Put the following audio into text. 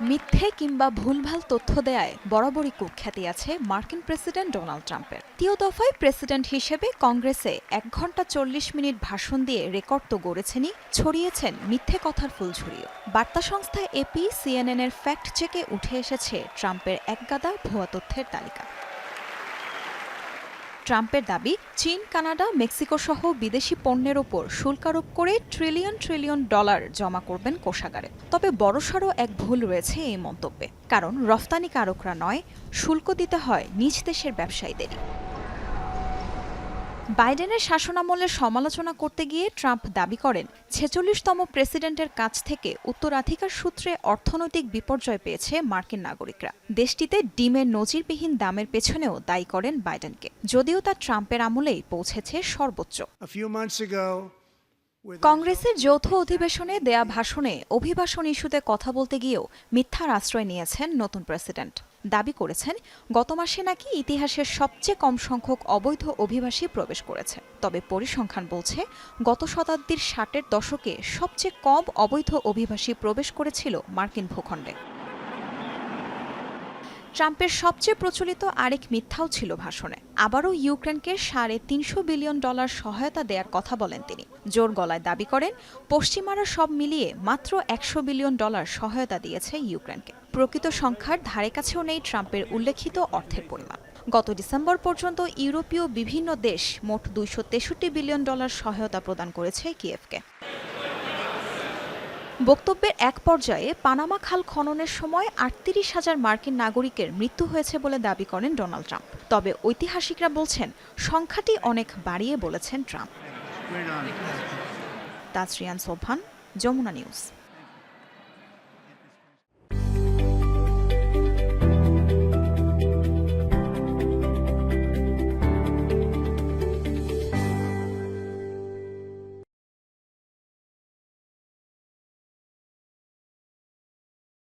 মিথ্যে কিংবা ভুলভাল তথ্য দেয়ায় বরাবরই কুখ্যাতি আছে মার্কিন প্রেসিডেন্ট ডোনাল্ড ট্রাম্পের। তৃতীয় দফায় প্রেসিডেন্ট হিসেবে কংগ্রেসে এক ঘণ্টা চল্লিশ মিনিট ভাষণ দিয়ে রেকর্ড তো গড়েছেনই, ছড়িয়েছেন মিথ্যে কথার ফুলঝুরিও। বার্তা সংস্থা এপি সিএনএনের ফ্যাক্ট চেকে উঠে এসেছে ট্রাম্পের একগাদা ভুয়া তথ্যের তালিকা। ট্রাম্পের দাবি, চীন, কানাডা, মেক্সিকো সহ বিদেশি পণ্যের ওপর শুল্কারোপ করে ট্রিলিয়ন ট্রিলিয়ন ডলার জমা করবেন কোষাগারে। তবে বড়সড় এক ভুল রয়েছে এই মন্তব্যে। কারণ রফতানিকারকরা নয়, শুল্ক দিতে হয় নিজ দেশের ব্যবসায়ীদেরই। বাইডেনের শাসনামলের সমালোচনা করতে গিয়ে ট্রাম্প দাবি করেন ছেচল্লিশতম প্রেসিডেন্টের কাছ থেকে উত্তরাধিকার সূত্রে অর্থনৈতিক বিপর্যয় পেয়েছে মার্কিন নাগরিকরা। দেশটিতে ডিমের নজিরবিহীন দামের পেছনেও দায়ী করেন বাইডেনকে। যদিও তা ট্রাম্পের আমলেই পৌঁছেছে সর্বোচ্চ। কংগ্রেসের যৌথ অধিবেশনে দেয়া ভাষণে অভিবাসন ইস্যুতে কথা বলতে গিয়েও মিথ্যার আশ্রয় নিয়েছেন নতুন প্রেসিডেন্ট। দাবি করেছেন, গত মাসে নাকি ইতিহাসের সবচেয়ে কম সংখ্যক অবৈধ অভিবাসী প্রবেশ করেছে। তবে পরিসংখ্যান বলছে, গত শতাব্দীর ষাটের দশকে সবচেয়ে কম অবৈধ অভিবাসী প্রবেশ করেছিল মার্কিন ভূখণ্ডে। ট্রাম্পের সবচেয়ে প্রচলিত আরেক মিথ্যাও ছিল ভাষণে। আবারও ইউক্রেনকে সাড়ে তিনশো বিলিয়ন ডলার সহায়তা দেওয়ার কথা বলেন তিনি। জোর গলায় দাবি করেন, পশ্চিমারা সব মিলিয়ে মাত্র একশো বিলিয়ন ডলার সহায়তা দিয়েছে ইউক্রেনকে। প্রকৃত সংখ্যার ধারে কাছেও নেই ট্রাম্পের উল্লেখিত অর্থের পরিমাণ। গত ডিসেম্বর পর্যন্ত ইউরোপীয় বিভিন্ন দেশ মোট দুইশো তেষট্টি বিলিয়ন ডলার সহায়তা প্রদান করেছে কিয়েভকে। বক্তব্যের এক পর্যায়ে পানামা খাল খননের সময় আটত্রিশ হাজার মার্কিন নাগরিকের মৃত্যু হয়েছে বলে দাবি করেন ডোনাল্ড ট্রাম্প। তবে ঐতিহাসিকরা বলছেন, সংখ্যাটি অনেক বাড়িয়ে বলেছেন ট্রাম্প। তাজরিয়ান সোভান যমুনা নিউজ।